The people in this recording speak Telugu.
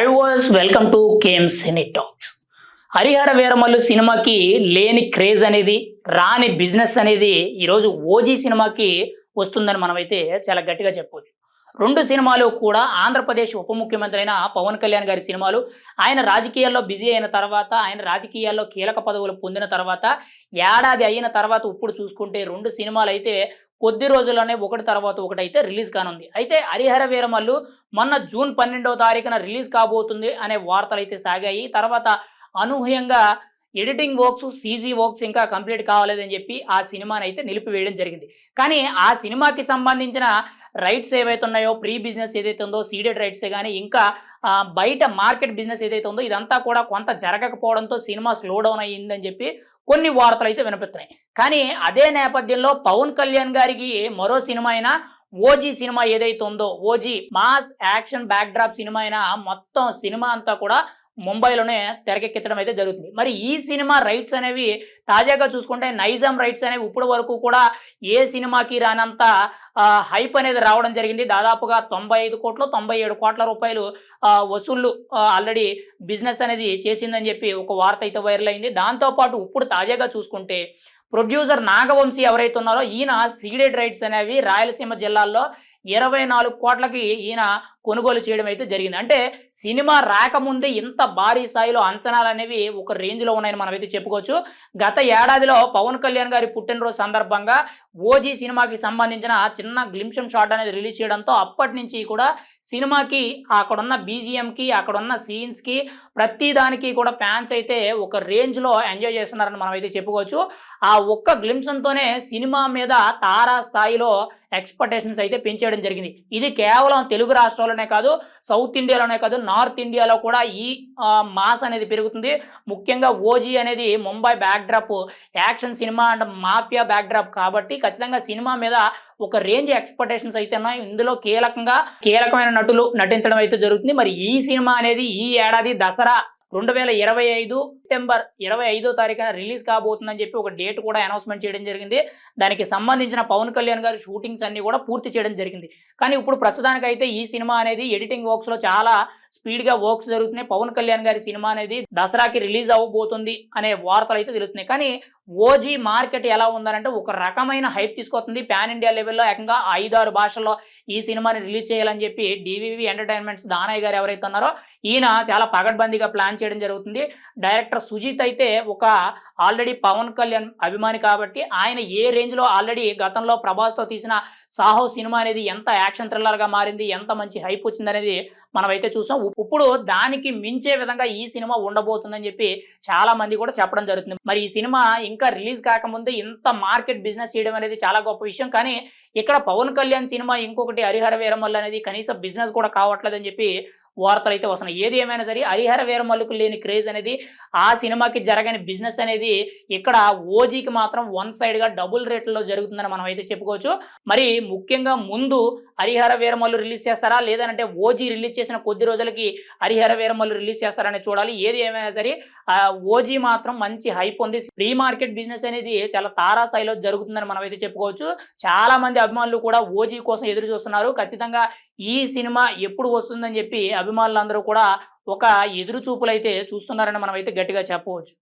High was welcome to came cine talks Harihara Veeramallu సినిమాకి లేని క్రేజ్ అనేది రాని బిజినెస్ అనేది ఈరోజు ఓజీ సినిమాకి వస్తుందని మనమైతే చాలా గట్టిగా చెప్పవచ్చు రెండు సినిమాలు కూడా ఆంధ్రప్రదేశ్ ఉప ముఖ్యమంత్రి అయిన పవన్ కళ్యాణ్ గారి సినిమాలు ఆయన రాజకీయాల్లో బిజీ అయిన తర్వాత ఆయన రాజకీయాల్లో కీలక పదవులు పొందిన తర్వాత ఏడాది అయిన తర్వాత ఇప్పుడు చూసుకుంటే రెండు సినిమాలు అయితే కొద్ది రోజుల్లోనే ఒకటి తర్వాత ఒకటి అయితే రిలీజ్ కానుంది. అయితే హరిహర వీరమల్లు మొన్న జూన్ పన్నెండవ తారీఖున రిలీజ్ కాబోతుంది అనే వార్తలు అయితే సాగాయి. తర్వాత అనూహ్యంగా ఎడిటింగ్ వర్క్స్ సీజీ వర్క్స్ ఇంకా కంప్లీట్ కావాలేదని చెప్పి ఆ సినిమాని అయితే నిలిపివేయడం జరిగింది. కానీ ఆ సినిమాకి సంబంధించిన రైట్స్ ఏవైతే ఉన్నాయో ప్రీ బిజినెస్ ఏదైతే ఉందో సీడెడ్ రైట్సే కానీ ఇంకా బయట మార్కెట్ బిజినెస్ ఏదైతే ఉందో ఇదంతా కూడా కొంత జరగకపోవడంతో సినిమా స్లో డౌన్ అయ్యిందని చెప్పి కొన్ని వార్తలు అయితే వినిపిస్తున్నాయి కానీ అదే నేపథ్యంలో పవన్ కళ్యాణ్ గారికి మరో సినిమా అయినా ఓజీ సినిమా ఏదైతే ఉందో OG mass action backdrop cinema అయినా మొత్తం సినిమా అంతా కూడా ముంబైలోనే తెరకెక్కించడం అయితే జరుగుతుంది. మరి ఈ సినిమా రైట్స్ అనేవి తాజాగా చూసుకుంటే నైజాం రైట్స్ అనేవి ఇప్పటి వరకు కూడా ఏ సినిమాకి రానంత హైప్ అనేది రావడం జరిగింది. దాదాపుగా తొంభై ఐదు కోట్లు తొంభై ఏడు కోట్ల రూపాయలు వసూళ్ళు ఆల్రెడీ బిజినెస్ అనేది చేసిందని చెప్పి ఒక వార్త అయితే వైరల్ అయింది. దాంతోపాటు ఇప్పుడు తాజాగా చూసుకుంటే ప్రొడ్యూసర్ నాగవంశీ ఎవరైతే ఉన్నారో ఈయన సీడెడ్ రైట్స్ అనేవి రాయలసీమ జిల్లాల్లో ఇరవై నాలుగు కోట్లకి ఈయన కొనుగోలు చేయడం అయితే జరిగింది. అంటే సినిమా రాకముందే ఇంత భారీ స్థాయిలో అంచనాలు అనేవి ఒక రేంజ్లో ఉన్నాయని మనమైతే చెప్పుకోవచ్చు. గత ఏడాదిలో పవన్ కళ్యాణ్ గారి పుట్టినరోజు సందర్భంగా ఓజీ సినిమాకి సంబంధించిన చిన్న గ్లింప్షన్ షాట్ అనేది రిలీజ్ చేయడంతో అప్పటి నుంచి కూడా సినిమాకి అక్కడున్న బీజిఎంకి అక్కడున్న సీన్స్కి ప్రతి దానికి కూడా ఫ్యాన్స్ అయితే ఒక రేంజ్లో ఎంజాయ్ చేస్తున్నారని మనం అయితే చెప్పుకోవచ్చు. ఆ ఒక్క గ్లింప్షన్తోనే సినిమా మీద తారా స్థాయిలో ఎక్స్పెక్టేషన్స్ అయితే పెంచేయడం జరిగింది. ఇది కేవలం తెలుగు రాష్ట్రాల్లోనే కాదు సౌత్ ఇండియాలోనే కాదు నార్త్ ఇండియాలో కూడా ఈ మాస్ అనేది పెరుగుతుంది. ముఖ్యంగా ఓజీ అనేది Mumbai backdrop action cinema and mafia backdrop కాబట్టి ఖచ్చితంగా సినిమా మీద ఒక రేంజ్ ఎక్స్పెక్టేషన్స్ అయితే ఉన్నాయి. ఇందులో కీలకంగా కీలకమైన నటులు నటించడం అయితే జరుగుతుంది. మరి ఈ సినిమా అనేది ఈ ఏడాది దసరా రెండు వేల ఇరవై ఐదు సెప్టెంబర్ ఇరవై ఐదో తారీఖున రిలీజ్ కాబోతుందని చెప్పి ఒక డేట్ కూడా అనౌన్స్మెంట్ చేయడం జరిగింది. దానికి సంబంధించిన పవన్ కళ్యాణ్ గారి షూటింగ్స్ అన్ని కూడా పూర్తి చేయడం జరిగింది. కానీ ఇప్పుడు ప్రస్తుతానికైతే ఈ సినిమా అనేది ఎడిటింగ్ వర్క్స్లో చాలా స్పీడ్గా వర్క్స్ జరుగుతున్నాయి. పవన్ కళ్యాణ్ గారి సినిమా అనేది దసరాకి రిలీజ్ అవ్వబోతుంది అనే వార్తలు అయితే తెలుస్తున్నాయి. కానీ ఓజీ మార్కెట్ ఎలా ఉందనంటే ఒక రకమైన హైప్ తీసుకొస్తుంది. పాన్ ఇండియా లెవెల్లో ఏకంగా ఐదారు భాషల్లో ఈ సినిమాని రిలీజ్ చేయాలని చెప్పి డివివి ఎంటర్టైన్మెంట్స్ దానయ్య గారు ఎవరైతే ఉన్నారో ఈయన చాలా పగడ్బందీగా ప్లాన్ చేయడం జరుగుతుంది. డైరెక్టర్ సుజిత్ అయితే ఒక ఆల్రెడీ పవన్ కళ్యాణ్ అభిమాని కాబట్టి ఆయన ఏ రేంజ్లో ఆల్రెడీ గతంలో ప్రభాస్తో తీసిన సాహో సినిమా అనేది ఎంత యాక్షన్ థ్రిల్లర్గా మారింది ఎంత మంచి హైప్ వచ్చిందనేది మనమైతే చూసాం. ఇప్పుడు దానికి మించే విధంగా ఈ సినిమా ఉండబోతుందని చెప్పి చాలా మంది కూడా చెప్పడం జరుగుతుంది. మరి ఈ సినిమా ఇంకా రిలీజ్ కాకముందే ఇంత మార్కెట్ బిజినెస్ చేయడం అనేది చాలా గొప్ప విషయం. కానీ ఇక్కడ పవన్ కళ్యాణ్ సినిమా ఇంకొకటి హరిహర వీరమల్ అనేది కనీసం బిజినెస్ కూడా కావట్లేదని చెప్పి వార్తలు అయితే వస్తున్నాయి. ఏది ఏమైనా సరే హరిహర వీరమల్లుకు లేని క్రేజ్ అనేది ఆ సినిమాకి జరగని బిజినెస్ అనేది ఇక్కడ ఓజీకి మాత్రం వన్ సైడ్గా డబుల్ రేట్లలో జరుగుతుందని మనం అయితే చెప్పుకోవచ్చు. మరి ముఖ్యంగా ముందు హరిహర వీరమల్లు రిలీజ్ చేస్తారా? లేదంటే ఓజీ రిలీజ్ చేసిన కొద్ది రోజులకి హరిహర వీరమల్లు రిలీజ్ చేస్తారని చూడాలి. ఏది ఏమైనా సరే ఓజీ మాత్రం మంచి హైప్ ఉంది ప్రీ మార్కెట్ బిజినెస్ అనేది చాలా తారాస్థాయిలో జరుగుతుందని మనం అయితే చెప్పుకోవచ్చు. చాలా మంది అభిమానులు కూడా ఓజీ కోసం ఎదురు చూస్తున్నారు. ఖచ్చితంగా ఈ సినిమా ఎప్పుడు వస్తుందని చెప్పి అభిమానులందరూ కూడా ఒక ఎదురు చూపులు అయితే చూస్తున్నారని మనం అయితే గట్టిగా చెప్పవచ్చు.